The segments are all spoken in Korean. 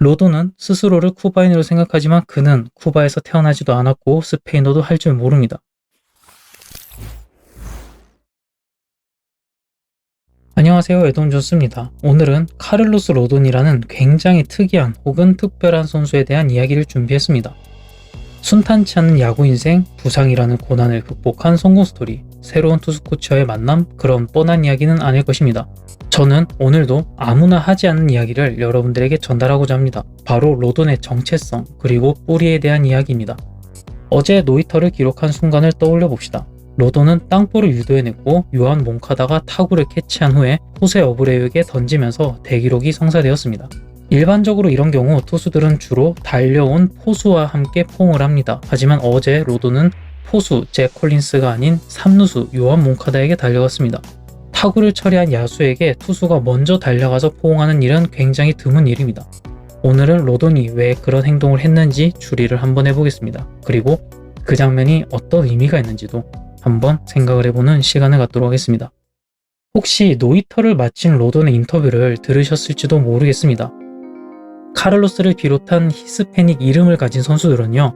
로도는 스스로를 쿠바인으로 생각하지만 그는 쿠바에서 태어나지도 않았고 스페인어도 할 줄 모릅니다. 안녕하세요. 에돈 존스입니다. 오늘은 카를로스 로돈이라는 굉장히 특이한 혹은 특별한 선수에 대한 이야기를 준비했습니다. 순탄치 않은 야구 인생, 부상이라는 고난을 극복한 성공 스토리, 새로운 투수 코치와의 만남, 그런 뻔한 이야기는 아닐 것입니다. 저는 오늘도 아무나 하지 않는 이야기를 여러분들에게 전달하고자 합니다. 바로 로돈의 정체성, 그리고 뿌리에 대한 이야기입니다. 어제 노이터를 기록한 순간을 떠올려 봅시다. 로돈은 땅볼을 유도해냈고 요한 몽카다가 타구를 캐치한 후에 호세 어브레유에게 던지면서 대기록이 성사되었습니다. 일반적으로 이런 경우 투수들은 주로 달려온 포수와 함께 포옹을 합니다. 하지만 어제 로돈은 포수 잭 콜린스가 아닌 3루수 요한 몽카다에게 달려갔습니다. 타구를 처리한 야수에게 투수가 먼저 달려가서 포옹하는 일은 굉장히 드문 일입니다. 오늘은 로돈이 왜 그런 행동을 했는지 추리를 한번 해보겠습니다. 그리고 그 장면이 어떤 의미가 있는지도 한번 생각을 해보는 시간을 갖도록 하겠습니다. 혹시 노이터를 마친 로돈의 인터뷰를 들으셨을지도 모르겠습니다. 카를로스를 비롯한 히스패닉 이름을 가진 선수들은요,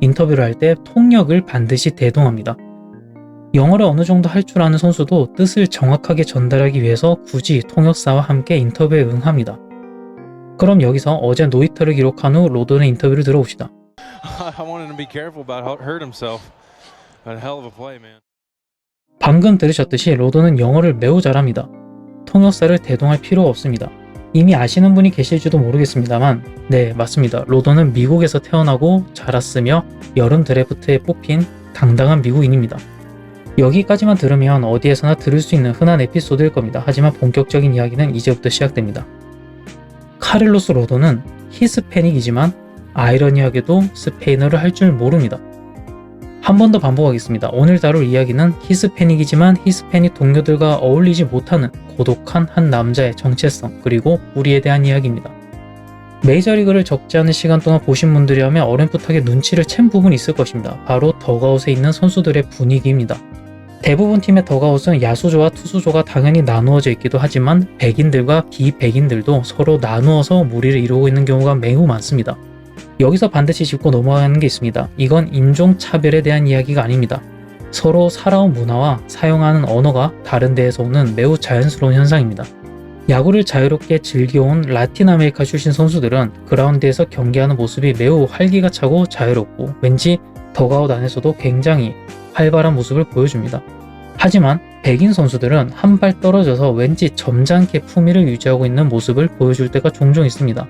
인터뷰를 할 때 통역을 반드시 대동합니다. 영어를 어느 정도 할 줄 아는 선수도 뜻을 정확하게 전달하기 위해서 굳이 통역사와 함께 인터뷰에 응합니다. 그럼 여기서 어제 노이터를 기록한 후 로돈의 인터뷰를 들어봅시다. 방금 들으셨듯이 로돈은 영어를 매우 잘합니다. 통역사를 대동할 필요가 없습니다. 이미 아시는 분이 계실지도 모르겠습니다만, 네, 맞습니다. 로돈은 미국에서 태어나고 자랐으며 여름 드래프트에 뽑힌 당당한 미국인입니다. 여기까지만 들으면 어디에서나 들을 수 있는 흔한 에피소드일 겁니다. 하지만 본격적인 이야기는 이제부터 시작됩니다. 카를로스 로돈은 히스패닉이지만 아이러니하게도 스페인어를 할 줄 모릅니다. 한 번 더 반복하겠습니다. 오늘 다룰 이야기는 히스패닉이지만 히스패닉 동료들과 어울리지 못하는 고독한 한 남자의 정체성 그리고 우리에 대한 이야기입니다. 메이저리그를 적지 않은 시간 동안 보신 분들이라면 어렴풋하게 눈치를 챈 부분이 있을 것입니다. 바로 더가웃에 있는 선수들의 분위기입니다. 대부분 팀의 더가웃은 야수조와 투수조가 당연히 나누어져 있기도 하지만 백인들과 비백인들도 서로 나누어서 무리를 이루고 있는 경우가 매우 많습니다. 여기서 반드시 짚고 넘어가는 게 있습니다. 이건 인종 차별에 대한 이야기가 아닙니다. 서로 살아온 문화와 사용하는 언어가 다른 데에서 오는 매우 자연스러운 현상입니다. 야구를 자유롭게 즐겨온 라틴 아메리카 출신 선수들은 그라운드에서 경기하는 모습이 매우 활기가 차고 자유롭고 왠지 더가웃 안에서도 굉장히 활발한 모습을 보여줍니다. 하지만 백인 선수들은 한 발 떨어져서 왠지 점잖게 품위를 유지하고 있는 모습을 보여줄 때가 종종 있습니다.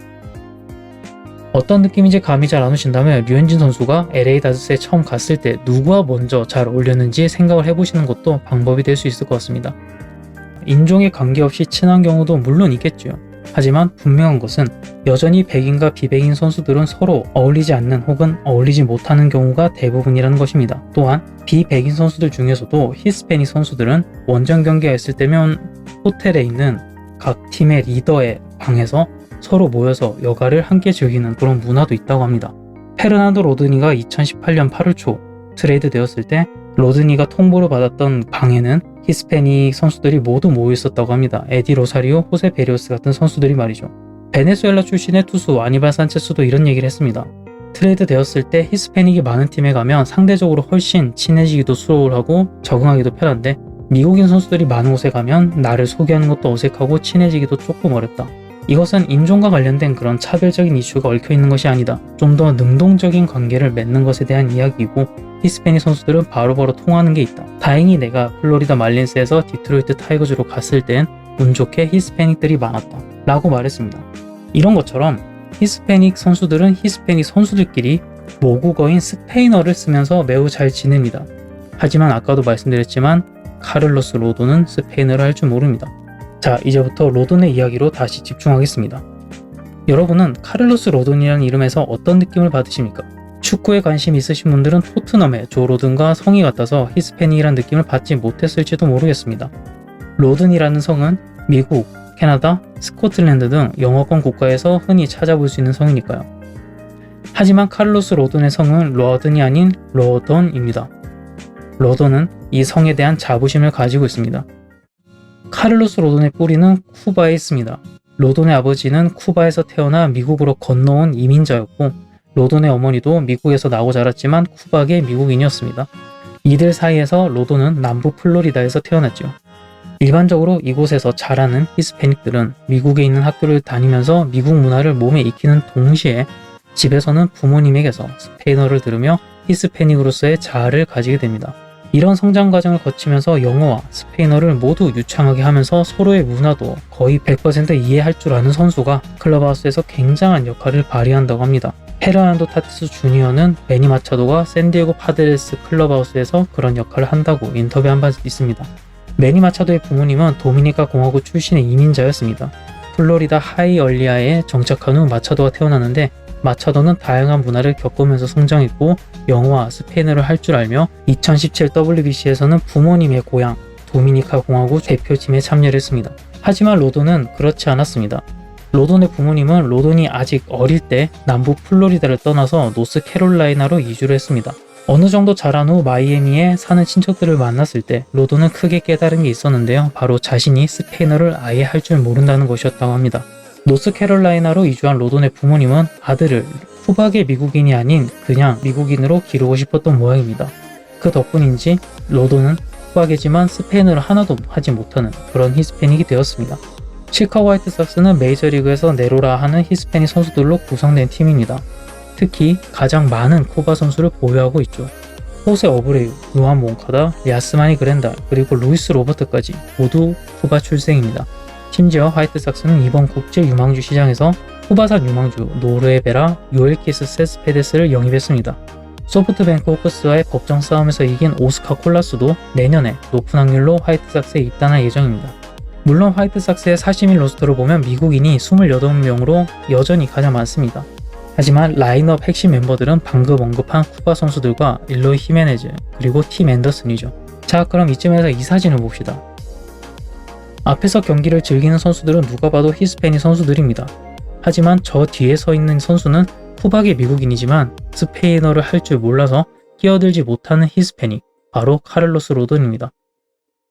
어떤 느낌인지 감이 잘 안 오신다면 류현진 선수가 LA 다저스에 처음 갔을 때 누구와 먼저 잘 어울렸는지 생각을 해보시는 것도 방법이 될 수 있을 것 같습니다. 인종에 관계없이 친한 경우도 물론 있겠죠. 하지만 분명한 것은 여전히 백인과 비백인 선수들은 서로 어울리지 않는 혹은 어울리지 못하는 경우가 대부분이라는 것입니다. 또한 비백인 선수들 중에서도 히스패닉 선수들은 원정 경기가 있을 때면 호텔에 있는 각 팀의 리더의 방에서 서로 모여서 여가를 함께 즐기는 그런 문화도 있다고 합니다. 페르난도 로드니가 2018년 8월 초 트레이드 되었을 때 로드니가 통보를 받았던 방에는 히스패닉 선수들이 모두 모여 있었다고 합니다. 에디 로사리오, 호세 베리오스 같은 선수들이 말이죠. 베네수엘라 출신의 투수 아니발 산체스도 이런 얘기를 했습니다. 트레이드 되었을 때 히스패닉이 많은 팀에 가면 상대적으로 훨씬 친해지기도 수월하고 적응하기도 편한데 미국인 선수들이 많은 곳에 가면 나를 소개하는 것도 어색하고 친해지기도 조금 어렵다. 이것은 인종과 관련된 그런 차별적인 이슈가 얽혀 있는 것이 아니다. 좀 더 능동적인 관계를 맺는 것에 대한 이야기이고 히스패닉 선수들은 바로바로 통하는 게 있다. 다행히 내가 플로리다 말린스에서 디트로이트 타이거즈로 갔을 땐 운 좋게 히스패닉들이 많았다. 라고 말했습니다. 이런 것처럼 히스패닉 선수들은 히스패닉 선수들끼리 모국어인 스페인어를 쓰면서 매우 잘 지냅니다. 하지만 아까도 말씀드렸지만 카를로스 로도는 스페인어를 할 줄 모릅니다. 자, 이제부터 로돈의 이야기로 다시 집중하겠습니다. 여러분은 카를로스 로돈이라는 이름에서 어떤 느낌을 받으십니까? 축구에 관심 있으신 분들은 토트넘의 조 로든과 성이 같아서 히스패닉이라는 느낌을 받지 못했을지도 모르겠습니다. 로든이라는 성은 미국, 캐나다, 스코틀랜드 등 영어권 국가에서 흔히 찾아볼 수 있는 성이니까요. 하지만 카를로스 로돈의 성은 로든이 아닌 로던입니다. 로던은 이 성에 대한 자부심을 가지고 있습니다. 카를로스 로돈의 뿌리는 쿠바에 있습니다. 로돈의 아버지는 쿠바에서 태어나 미국으로 건너온 이민자였고 로돈의 어머니도 미국에서 나고 자랐지만 쿠바계 미국인이었습니다. 이들 사이에서 로돈은 남부 플로리다에서 태어났죠. 일반적으로 이곳에서 자라는 히스패닉들은 미국에 있는 학교를 다니면서 미국 문화를 몸에 익히는 동시에 집에서는 부모님에게서 스페인어를 들으며 히스패닉으로서의 자아를 가지게 됩니다. 이런 성장 과정을 거치면서 영어와 스페인어를 모두 유창하게 하면서 서로의 문화도 거의 100% 이해할 줄 아는 선수가 클럽하우스에서 굉장한 역할을 발휘한다고 합니다. 페르난도 타티스 주니어는 매니 마차도가 샌디에고 파드레스 클럽하우스에서 그런 역할을 한다고 인터뷰한 바 있습니다. 매니 마차도의 부모님은 도미니카 공화국 출신의 이민자였습니다. 플로리다 하이얼리아에 정착한 후 마차도가 태어났는데 마차도는 다양한 문화를 겪으면서 성장했고 영어와 스페인어를 할 줄 알며 2017 WBC에서는 부모님의 고향 도미니카 공화국 대표팀에 참여를 했습니다. 하지만 로돈은 그렇지 않았습니다. 로돈의 부모님은 로돈이 아직 어릴 때 남부 플로리다를 떠나서 노스캐롤라이나로 이주를 했습니다. 어느 정도 자란 후 마이애미에 사는 친척들을 만났을 때 로돈은 크게 깨달은 게 있었는데요. 바로 자신이 스페인어를 아예 할 줄 모른다는 것이었다고 합니다. 노스캐롤라이나로 이주한 로돈의 부모님은 아들을 후박의 미국인이 아닌 그냥 미국인으로 기르고 싶었던 모양입니다. 그 덕분인지 로돈은 후박이지만 스페인어를 하나도 하지 못하는 그런 히스패닉이 되었습니다. 시카고 화이트삭스는 메이저리그에서 네로라 하는 히스패닉 선수들로 구성된 팀입니다. 특히 가장 많은 쿠바 선수를 보유하고 있죠. 호세 어브레유, 루안 몬카다, 야스마니 그랜다, 그리고 루이스 로버트까지 모두 쿠바 출생입니다. 심지어 화이트삭스는 이번 국제 유망주 시장에서 쿠바산 유망주 노르에베라 요엘키스 세스페데스를 영입했습니다. 소프트뱅크 호크스와의 법정 싸움에서 이긴 오스카 콜라스도 내년에 높은 확률로 화이트삭스에 입단할 예정입니다. 물론 화이트삭스의 40인 로스터를 보면 미국인이 28명으로 여전히 가장 많습니다. 하지만 라인업 핵심 멤버들은 방금 언급한 쿠바 선수들과 일로이 히메네즈 그리고 팀 앤더슨이죠. 자 그럼 이쯤에서 이 사진을 봅시다. 앞에서 경기를 즐기는 선수들은 누가 봐도 히스패닉 선수들입니다. 하지만 저 뒤에 서 있는 선수는 후박의 미국인이지만 스페인어를 할 줄 몰라서 끼어들지 못하는 히스패닉, 바로 카를로스 로돈입니다.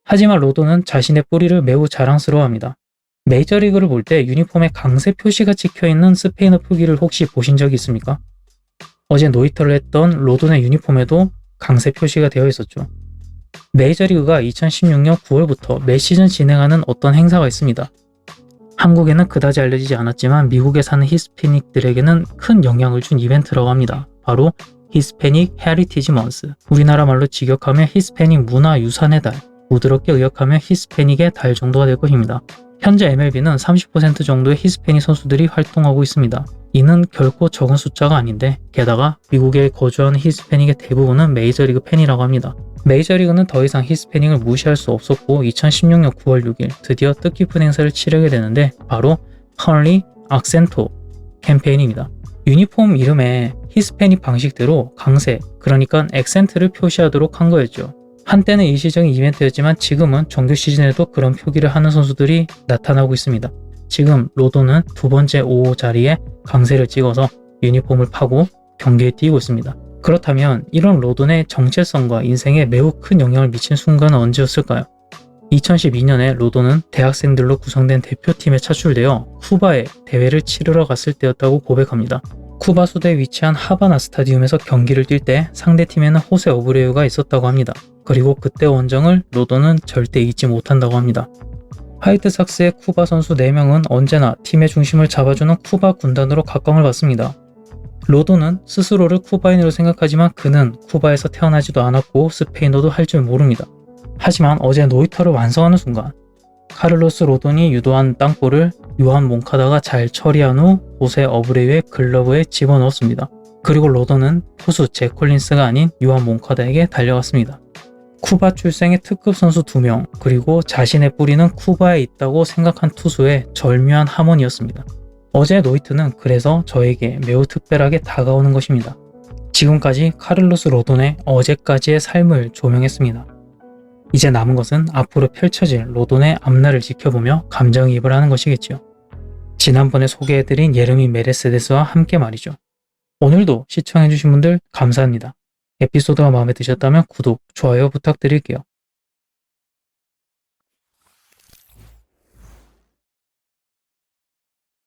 하지만 로돈은 자신의 뿌리를 매우 자랑스러워합니다. 메이저리그를 볼 때 유니폼에 강세 표시가 찍혀 있는 스페인어 표기를 혹시 보신 적이 있습니까? 어제 노이터를 했던 로돈의 유니폼에도 강세 표시가 되어 있었죠. 메이저리그가 2016년 9월부터 매 시즌 진행하는 어떤 행사가 있습니다. 한국에는 그다지 알려지지 않았지만 미국에 사는 히스패닉들에게는 큰 영향을 준 이벤트라고 합니다. 바로 히스패닉 헤리티지 먼스. 우리나라 말로 직역하면 히스패닉 문화 유산의 달, 부드럽게 의역하면 히스패닉의 달 정도가 될 것입니다. 현재 MLB는 30% 정도의 히스패닉 선수들이 활동하고 있습니다. 이는 결코 적은 숫자가 아닌데 게다가 미국에 거주하는 히스패닉의 대부분은 메이저리그 팬이라고 합니다. 메이저리그는 더 이상 히스패닉을 무시할 수 없었고 2016년 9월 6일 드디어 뜻깊은 행사를 치르게 되는데 바로 컬리 악센토 캠페인입니다. 유니폼 이름에 히스패닉 방식대로 강세 그러니까 액센트를 표시하도록 한 거였죠. 한때는 일시적인 이벤트였지만 지금은 정규 시즌에도 그런 표기를 하는 선수들이 나타나고 있습니다. 지금 로도는 두 번째 5호 자리에 강세를 찍어서 유니폼을 파고 경기에 뛰고 있습니다. 그렇다면 이런 로돈의 정체성과 인생에 매우 큰 영향을 미친 순간은 언제였을까요? 2012년에 로돈은 대학생들로 구성된 대표팀에 차출되어 쿠바에 대회를 치르러 갔을 때였다고 고백합니다. 쿠바 수도에 위치한 하바나 스타디움에서 경기를 뛸 때 상대팀에는 호세 오브레유가 있었다고 합니다. 그리고 그때 원정을 로돈은 절대 잊지 못한다고 합니다. 화이트삭스의 쿠바 선수 4명은 언제나 팀의 중심을 잡아주는 쿠바 군단으로 각광을 받습니다. 로돈은 스스로를 쿠바인으로 생각하지만 그는 쿠바에서 태어나지도 않았고 스페인어도 할 줄 모릅니다. 하지만 어제 노이터를 완성하는 순간 카를로스 로돈이 유도한 땅볼을 요한 몬카다가 잘 처리한 후 호세 어브레유의 글러브에 집어넣었습니다. 그리고 로돈은 투수 제 콜린스가 아닌 요한 몬카다에게 달려갔습니다. 쿠바 출생의 특급 선수 2명, 그리고 자신의 뿌리는 쿠바에 있다고 생각한 투수의 절묘한 하모니였습니다. 어제 노이트는 그래서 저에게 매우 특별하게 다가오는 것입니다. 지금까지 카를로스 로돈의 어제까지의 삶을 조명했습니다. 이제 남은 것은 앞으로 펼쳐질 로돈의 앞날을 지켜보며 감정이입을 하는 것이겠죠. 지난번에 소개해드린 예르미 메레세데스와 함께 말이죠. 오늘도 시청해주신 분들 감사합니다. 에피소드가 마음에 드셨다면 구독, 좋아요 부탁드릴게요.